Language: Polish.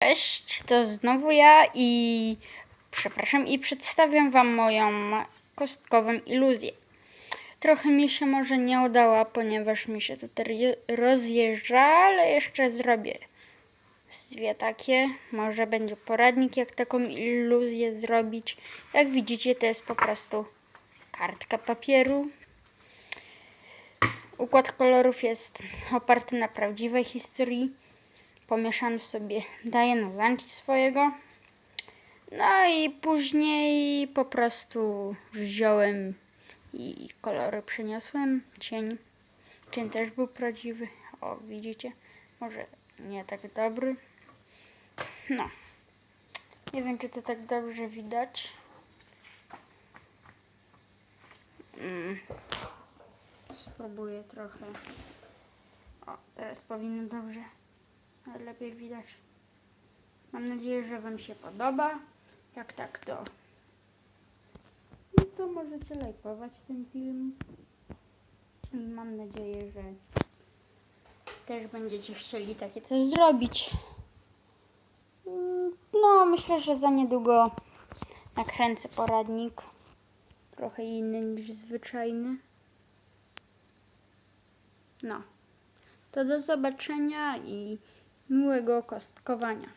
Cześć, to znowu ja i przepraszam i przedstawiam Wam moją kostkową iluzję. Trochę mi się może nie udała, ponieważ mi się tutaj je- rozjeżdża, ale jeszcze zrobię dwie takie. Może będzie poradnik, jak taką iluzję zrobić. Jak widzicie, to jest po prostu kartka papieru. Układ kolorów jest oparty na prawdziwej historii pomieszam sobie, daję na zanki swojego. No i później po prostu wziąłem i kolory przeniosłem. Cień. Cień też był prawdziwy. O, widzicie? Może nie tak dobry. No. Nie wiem, czy to tak dobrze widać. Mm. Spróbuję trochę. O, teraz powinno dobrze lepiej widać. Mam nadzieję, że Wam się podoba. Jak tak, to. No to możecie lajkować ten film. I mam nadzieję, że też będziecie chcieli takie coś zrobić. No, myślę, że za niedługo nakręcę poradnik. Trochę inny niż zwyczajny. No. To do zobaczenia i miłego kostkowania.